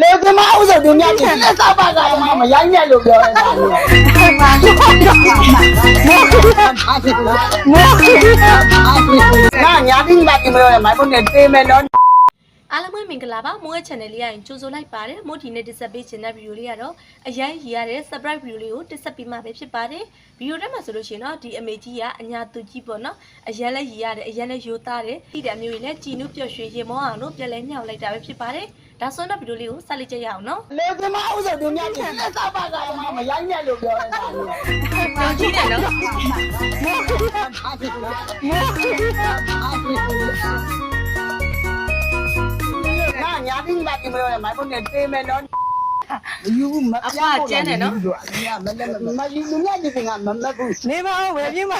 လေကမအောင်ဆိုသူများဒီလက်စားပါကမှမရိုင်းနဲ့လို့ပြောနေတာလေငါညာတင်းပါကမလို့မိုင်ဖုန်းနဲ့တေးမယ်နော်အားလုံးပဲမင်္ဂလာပါမိုးရဲ့ channel လေးရရင်ကြိုဆိုလိုက်ပါတယ်မိုးဒီနေ့တက်ဆက်ပေးခြင်းတဲ့ video လေးကတော့အရန်ရရတဲ့ surprise video လေးကိုတက်ဆက်ပေးမှာပဲဖြစ်ပါတယ် video ထဲမှာဆိုလို့ရှိရင်တော့ဒီအမေကြီးကအညာသူကြီးပေါ့နော်အရန်လည်းရရတယ်အရန်လည်းရိုးသားတယ်ပြီးတဲ့အမျိုးကြီးလည်းကြည်နုပျော်ရွှင်ရေမောအောင်လို့ပြန်လဲမြောက်လိုက်တာပဲဖြစ်ပါတယ် ဒါဆိုတော့ video လေးကိုဆက်လက်ကြရအောင်နော်လေကမအောင်ဆိုသူများဒီလက်စားပါကမှမရိုင်းနဲ့လို့ပြောနေတာလေကြောင်ကြီးတယ်နော်ငါညာတင်းပါကမလို့မိုင်ဖုန်းနဲ့တေးမယ်နော်ယူမပြောင်းမလဲမယူလူများဒီကမမဘူးနေပါဦးဝယ်ပြင်းပါ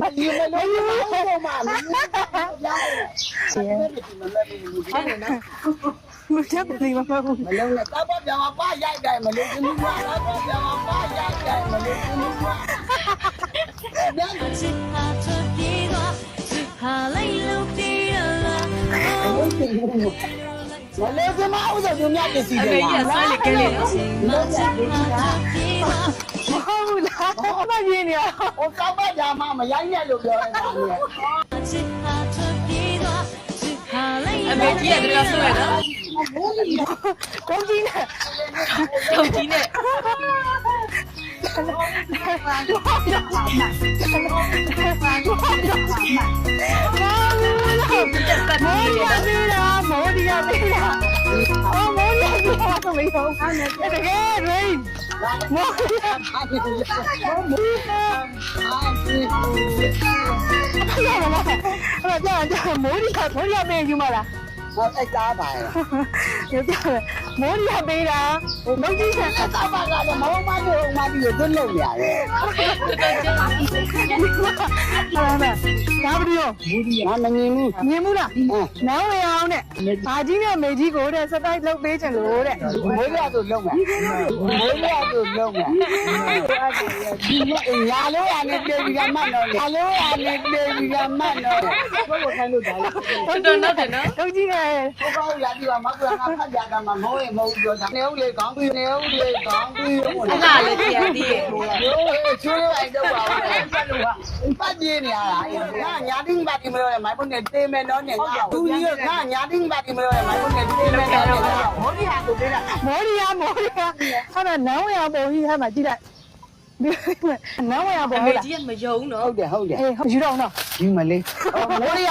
မယူမလို့ယူတော့မှမယူပြောင်းတယ်မ မဘူးဟုတ်တယ်နော်မချက်နေမှာမဟုတ်မလုံးနဲ့တော့ပြောင်းပါရိုက်တယ်မလို့ဘူးကွာတော့ပြောင်းပါရိုက်တယ်မလို့ဘူးကွာဒါကချစ်ဟာထွက်ပြေးသွားချစ်ဟာလိုက်လို့ပြေးရလားမလေးကမအောင်ဆိုသူများပစ္စည်းအတွေမေကြီးကဆွဲလေကဲလေနော်လုံးချပြေးတာပြေးသွားမဟုတ်လားမပြင်းနေရဟိုကောက်ပါကြမှာမရိုင်းနဲ့လို့ပြောနေတာလေ မေကြီးကတကယ်ဆွဲနော်ကောင်းကြီးနဲ့ကြောင်ကြီးနဲ့မော်ရီယာပေးတာမော်ရီယာပေးတာအော်မော်ရီယာပေးတာဆိုမေးတော့တကယ်ရင်းမော်ရီယာအဲ့ဒါကြာမော်ရီယာမော်ရီယာပေးယူမလား ဟောအဲ့သားပါရဲ့ရုပ်ပြ မော်ရီယာပေးတာဟိုမကြီးဆက်အဲ့သားပါကလည်းမဟုတ်မတို့မဒီကိုသွတ်လို့ရတယ်တော်တော်ကြာဟာလားဒါဘယ်လိုငါမငင်ဘူးမြင်မှုလားနောင်ဝရအောင်တဲ့ဘာကြီးနဲ့မေကြီးကိုတဲ့စပိုက်လုပ်ပေးချင်လို့တဲ့မွေးရဆိုလုံးမယ်မွေးရဆိုလုံးမယ်ဒီညာလို့ရနေပြေပြီးကမှတ်တော့ညာလို့ရနေပြေပြီးကမှတ်တော့ဘယ်လိုခိုင်းလို့ဒါလဲတော်တော်နောက်တယ်နော်တော့ကြီးနဲ့ဘကောက်ရဒီကမကလာဖတ်ကြတာမှာမဟုတ်ရင်မဟုတ်ပြောတာနေဦးလေကောင်းပြီနေဦးလေကောင်းပြီအလားလည်းကြည်သေးရဲ့ရိုးချိုးလိုက်တော့ပါဘူးပတ်လို့ကပတ်ပြင်းနေရတာငါညာတင်းပါတီမလို့မိုင်ဖုန်းနဲ့တေးမယ်တော့နေငါသူကြီးကငါညာတင်းပါတီမလို့မိုင်ဖုန်းနဲ့တေးမယ်တော့နေဟောဒီဟာကိုတေးတာမော်ရီယာမော်ရီယာအဲ့ဒါနောင်ဝရပုံကြီးဟာမှာကြည့်လိုက်နောင်ဝရပုံအမေလားကြီးကမယုံနော်ဟုတ်တယ်ဟုတ်တယ်အေးယူတော့နော်ယူမလေးမိုးရ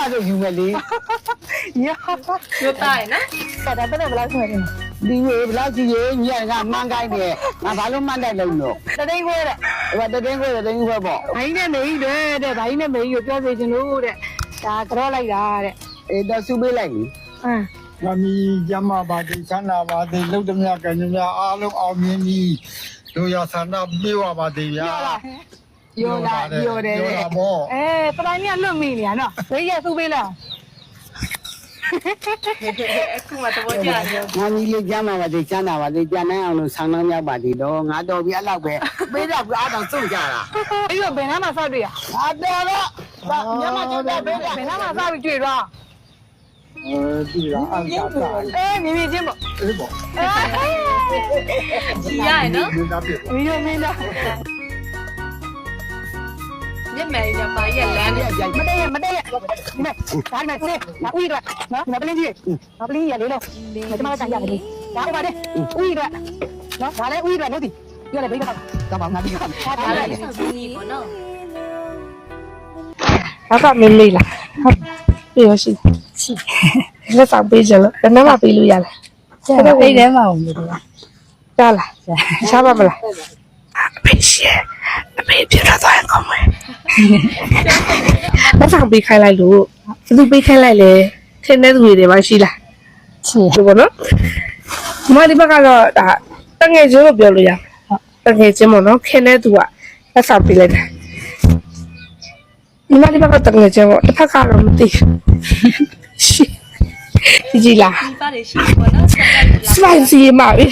ရဆိုယူမလေးညာရိုးသားရဲ့နော်ဆက်တယ်ဘယ်နဲ့ဘလားဆိုရင်ဒီဝေဘလောက်ကြီးရင်ညကမှန်းကိုင်းတယ်ငါဘာလို့မှန်းတယ်လုံးတော့တတိန်ခွဲတဲ့ဟိုတတင်းခွဲတတင်းခွဲပေါ့ဘိုင်းနဲ့မေကြီးတဲ့တဲ့ဘိုင်းနဲ့မေကြီးကိုပြောစေချင်လို့တဲ့ဒါကြောလိုက်တာတဲ့အေးတော့စုပေးလိုက်ပြီအင်း။ငါမီကျမ်းမာပါတိချမ်းသာပါတိလှုပ်သမျှကံကြမြအားလုံးအောင်မြင်ပြီးတို့ရဆန္ဒပြေဝပါတိဗျာပြောလား။ပြောတယ်ပြောတာပေါ့အဲပတိုင်းကလွတ်မိနေရနော်ဘေးရသူ့ပေးလား အခုမှသဘောကျတယ်ငါကြီးလေးကျမ်းပါပါသေးကျမ်းသာပါသေးကျန်နိုင်အောင်လို့ဆောင်းနှောင်းရောက်ပါသေးတော့ငါတော်ပြီအဲ့လောက်ပဲပေးတော့အားတော့စုံကြတာအဲ့တော့ဘယ်နားမှာစောက်တွေ့ရငါတော်တော့ညမကျတော့ပေးတာဘယ်နားမှာစောက်ပြီးတွေ့တော့။အဲဒီကအန်တာတာအေးမြင်မြင်ချင်းပေါ့အေးပေါ့အေးကြည်ရရဲ့နော်ဒီနာပြည့် မင်းတို့မင်းတို့မျက်မှန်ရပါရဲ့လမ်းနဲ့ရိုက်မတည့်ရမတည့်ရဒီမဲ့ဒါနဲ့ဦးငါဦးရနော်ငါပလင်းကြီးငါပလင်းကြီးရလေးလို့ငါကျမကတန်ရတယ်ဒါပါလေဦးရနော်ဒါလည်းဦးရလို့ဒီရလေဘေးကတော့တော့ငါပြီးတော့ဒါဒါလည်းလည်းစီစီပေါ့နော်ဘာကမင်းလေးလားဟုတ်ပြေရရှိရှိလက်ဆောင်ပေးကြလို့ဘယ်နှမပေးလို့ရလဲကျန်တော့အိတ်ထဲမှာဝင်လို့ကြားလားရှားပါမလားအဖေရှင်အဖေပြတော့တော့ကောင်းမယ် လက်ဆောင်ပေးခိုင်းလိုက်လို့ဘယ်သူပေးခိုင်းလိုက်လဲခင်းတဲ့သူတွေပါရှိလားရှိတယ်ပေါ့နော်ဒီမှာဒီဘက်ကတော့ဒါတငယ်ချင်းလို့ပြောလို့ရတငယ်ချင်းပေါ့နော်ခင်းတဲ့သူကလက်ဆောင်ပေးလိုက်တယ်ညီမလေးဘက်ကတငယ်ချင်းပေါ့တစ်ဖက်ကတော့မသိဘူးရှိဒီကြီးလားဒီပါတယ်ရှိပေါ့နော်ဆက်လိုက်လာ spicy မှာပြီ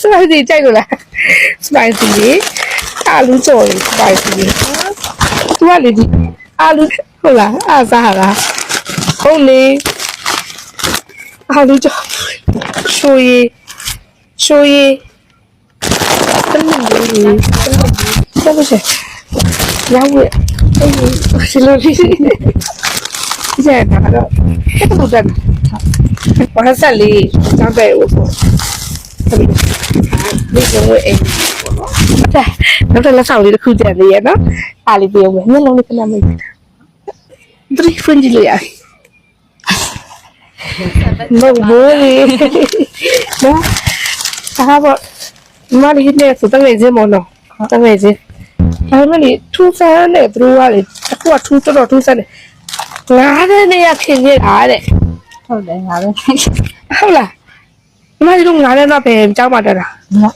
spicy ကြိုက်လို့လား spicy လေး အာလူကြော်လေး spicy လေးသူကလေဒီအာလူဟုတ်လားအာစားလားဟုတ်လေအားလူကြောရှိုးရီရှိုးရီတမန်ကြီးဆက်ပါစေရောက်ရဲ့အေးရှင်လို့ဒီကျန်တာတော့အဲ့ဒါတော့ဘာဆက်လေးကြောင်းတဲ့ဦးပေါ့ဒီလိုဝဲအေး ပေါ့နော်ဒါနောက်တစ်လက်ဆောင်လေးတစ်ခုကြံသေးရဲ့နော်အားလေးပြောမယ်မျက်လုံးလေးခဏမိတ် three friendly လေးอ่ะမဟုတ်ဘူးလေနော်ဒါကတော့မလေးနဲ့စတဲ့လေးစမနော်တဲ့လေးစဒါမှလေထူးဆန်းတဲ့သူတို့ကလေအခုကထူးတော်တော်ထူးဆန်းတယ်ငါးတဲ့နေရခင်နေတာတဲ့ဟုတ်တယ်ငါပဲဟုတ်လားဒီမလေးတို့ငါးတဲ့တော့ပဲကြောက်မှတက်တာ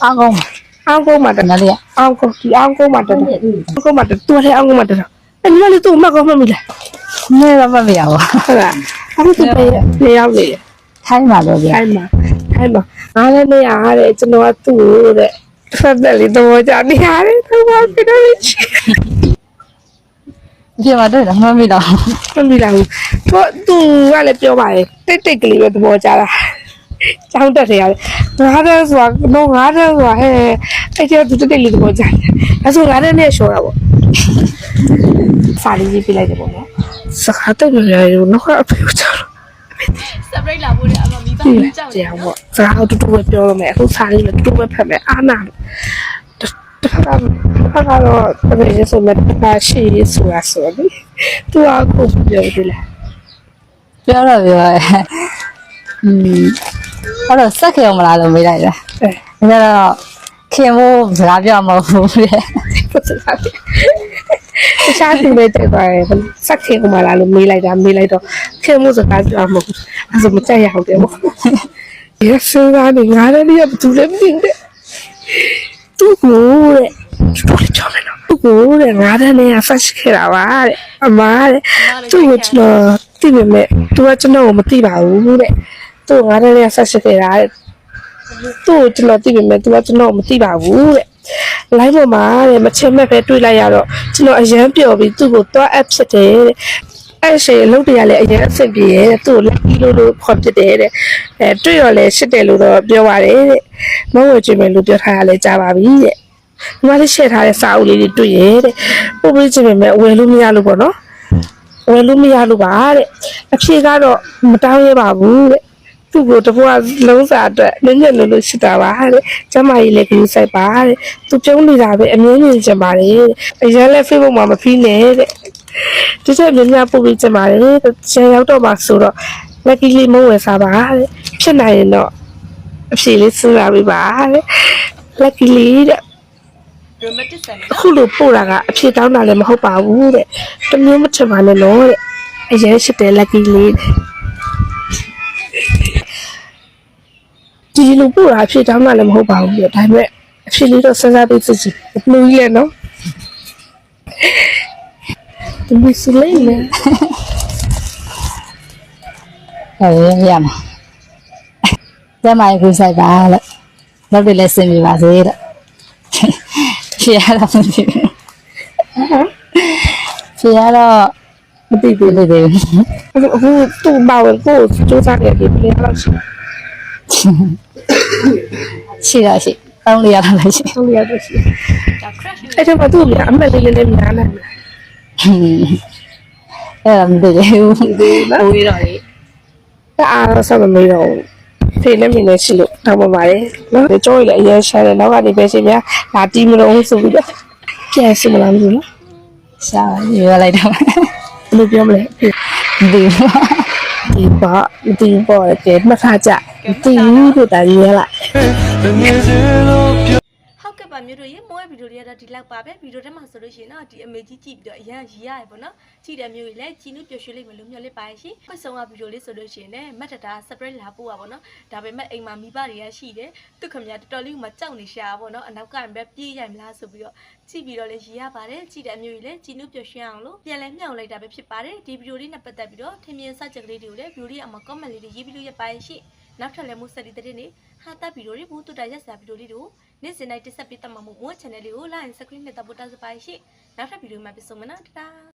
အားကောင်းပါ အောင်ကုန်းမှတက်ငါလေးကအောင်ကုန်းဒီအောင်ကုန်းမှတက်တာအောင်ကုန်းမှတက်တူတယ်အောင်ကုန်းမှတက်တာအဲ့ဒီမလေးတို့မှတ်ကောင်းမှတ်မိလားနည်းတော့မမရဘူးဟုတ်လားအခုသူပဲနေရောက်နေတယ်ထိုင်းပါတော့ဗျာအဲ့မှာအဲ့မှာငါလည်းနေရတဲ့ကျွန်တော်ကသူ့ကိုတဲ့ဖက်တယ်လေးတော့ကြာနေရတယ်သူကပြတော့ချီဒီမှာတော့မမီတော့မမီလာဘူးသူသူကလည်းပြောပါတယ်တိတ်တိတ်ကလေးပဲသဘောကျတာကျောင်းတက်တယ်ရတယ်ငါးတဲ့ဆိုတာတော့ငါးတဲ့ဆိုတာဟဲ့ အဲ့ကျသူတိတ်တိတ်လေးသဘောကျတယ်အဲ့ဆိုငါးတဲ့နဲ့ရှော်တာပေါ့စာလေးရေးပြလိုက်တယ်ပေါ့နော်စကားတက်နေရတယ်တော့အဖေကကြောက် surprise လာဖို့တဲ့အမမိဘပြီကြောက်ကျေပေါ့စကားတူတူပဲပြောရမယ်အခုစာလေးလည်းတူတူပဲဖတ်မယ်အာနာတစ်ခါတစ်ခါတော့တကယ်ရဆိုမဲ့တစ်ခါရှိရဆိုတာဆိုတော့သူကကိုပြောတယ်လားပြောတော့ပြောရဲอืมအဲ့တော့စက်ခေအောင်မလားလို့မေးလိုက်တာအဲဒါတော့ ခင်မို့စကားပြောမှာမဟုတ်ဘူးလေပတ်စကားတခြားသူပဲတဲ့ပါရဲ့စက်ခေကမလာလို့မေးလိုက်တာမေးလိုက်တော့ခေမှုစကားပြောမှာမဟုတ်ဘူးအဲ့ဒါမကြက်ရအောင်တယ်ပေါ့ရစကနေငါလည်းရဘူးလည်းမသိတဲ့သူ့ကိုတဲ့တော်လေးပြောမယ်နော်သူ့ကိုတဲ့ငါတဲ့နေရာဆက်ရှိခဲ့တာပါတဲ့အမားတဲ့သူ့ကိုကျွန်တော်သိပေမဲ့သူကကျွန်တော်ကိုမသိပါဘူးတဲ့သူ့ငါတဲ့နေရာဆက်ရှိခဲ့တာတဲ့ သူ့ကိုကျွန်တော်သိပေမဲ့သူကကျွန်တော်ကိုမသိပါဘူးတဲ့ live ပေါ်မှာတဲ့မချင်မဲ့ပဲတွေ့လိုက်ရတော့ကျွန်တော်အရန်ပျော်ပြီးသူ့ကိုတွား app ဖြစ်တယ်တဲ့အဲ့ရှင်အလုပ်တွေကလည်းအရင်အဆင်ပြေရဲ့တဲ့သူ့ကို lucky လို့လို့ခေါ်ဖြစ်တယ်တဲ့အဲတွေ့ရလဲရှစ်တယ်လို့တော့ပြောပါတယ်တဲ့မဟုတ်ဝယ်ကြည့်မယ်လို့ပြောထားရလဲကြားပါပြီတဲ့ဒီမှာလေးရှင်းထားတဲ့စာအုပ်လေးတွေတွေ့ရဲ့တဲ့ပို့ပေးကြည့်မယ်ဝယ်လို့မရလို့ပေါ့နော်ဝယ်လို့မရလို့ပါတဲ့အဖြေကတော့မတောင်းရပါဘူးတဲ့ သူ့ကိုတဘွားလုံးစာအတွက်နည်းနည်းလို့လို့ရှိတာပါတဲ့ကျမကြီးလည်းကြည့်ဆိုင်ပါတဲ့သူပြုံးနေတာပဲအမြင်မြင်ချင်ပါတယ်တဲ့အရင်လည်း Facebook မှာမဖီးနဲ့တဲ့ဒီချက်မြင်များပို့ပြီးချင်ပါတယ်ကျန်ရောက်တော့မှဆိုတော့ lucky လေးမဝယ်စားပါတဲ့ဖြစ်နိုင်ရင်တော့အဖြေလေးစဉ်းစားပေးပါတဲ့ lucky လေးတဲ့ romantic ဆန်အခုလိုပို့တာကအဖြေတောင်းတာလည်းမဟုတ်ပါဘူးတဲ့တမျိုးမချင်ပါနဲ့နော်တဲ့အရင်ရှိတဲ့ lucky လေး ဒီလိုပို့တာအဖြေတောင်းတာလည်းမဟုတ်ပါဘူးတဲ့ဒါပေမဲ့အဖြေလေးတော့စဉ်းစားပေးစစ်စီဘလူးကြီးလည်းနော်ဒီမစလေးနဲ့ဟုတ်ရမှာကျမရဲ့ကိုဆိုင်ပါလို့လောက်တယ်လည်းစင်ပြပါစေလို့ဖြေရတော့မသိဘူးဖြေရတော့မသိဘူးမသိသေးဘူးအခုအခုသူ့ဘာဝင်ကိုစူးစမ်းနေပြီပြန်လာရှိ ရှိတော့ရှိတောင်းလေးရတော့လည်းရှိဆုံးရတော့ရှိဒါ crash အဲ့တော့မသူ့မြအမက်လေးလေးလေးများနိုင်လားအဲ့ဒါမသိသေးဘူးဒီလားဝေးတော့လေအဲ့အားတော့ဆက်မမေးတော့ဘူးဖေနဲ့မင်းနဲ့ရှိလို့တောင်းပါပါတယ်နော်ကြောရည်လည်းအရင်ရှာတယ်နောက်ကနေပဲရှင်များလာတီးမလို့ဆိုပြီးတော့ပြန်စမလားမသိဘူးနော်ရှာရွေးလိုက်တော့ဘယ်လိုပြောမလဲမသိဘူး ဒီပါမသိဘူးပေါ့ကဲမှတ်ထားကြမသိဘူးလို့တာရေးလိုက် ဟုတ်ကဲ့ပါမျိုးတို့ရေမိုးရဲ့ဗီဒီယိုလေးကတော့ဒီလောက်ပါပဲဗီဒီယိုထဲမှာဆိုလို့ရှိရင်တော့ဒီအမေကြီးကြည့်ပြီးတော့အရန်ရီရတယ်ပေါ့နော်ကြည့်တဲ့မျိုးကြီးလည်းကြည်နုပျော်ရွှင်လိမ့်မယ်လို့မျှော်လင့်ပါရှင်ခွင့်ဆုံးကဗီဒီယိုလေးဆိုလို့ရှိရင်လည်းမတ်တတာ spread လာပို့ပါပေါ့နော်ဒါပေမဲ့အိမ်မှာမိဘတွေကရှိတယ်သူခင်ဗျာတော်တော်လေးမှကြောက်နေရှာပေါ့နော်အနောက်ကပဲပြေးရိုက်မလားဆိုပြီးတော့ကြည့်ပြီးတော့လည်းရီရပါတယ်ကြည့်တဲ့မျိုးကြီးလည်းကြည်နုပျော်ရွှင်အောင်လို့ပြန်လဲမြှောက်လိုက်တာပဲဖြစ်ပါတယ်ဒီဗီဒီယိုလေးနဲ့ပတ်သက်ပြီးတော့ထင်မြင်စချက်ကလေးတွေကိုလည်းဗီဒီယိုလေးအမှာ comment လေးတွေရေးပြီးလို့ရပါရဲ့ရှင်နောက်ထပ်လည်းမို့ဆက်ဒီတဲ့နေ့ ဟာတာဗီဒီယိုတွေဘူးတူတာရက်စာဗီဒီယိုလေးတွေကိုနေ့စဉ်တိုင်းတက်ဆက်ပေးတတ်မှာမို့မို့ channel လေးကို like and subscribe နဲ့တပ်ဖို့တောင်းစပါရှိနောက်ထပ်ဗီဒီယိုမှာပြန်ဆုံမနော်တတာ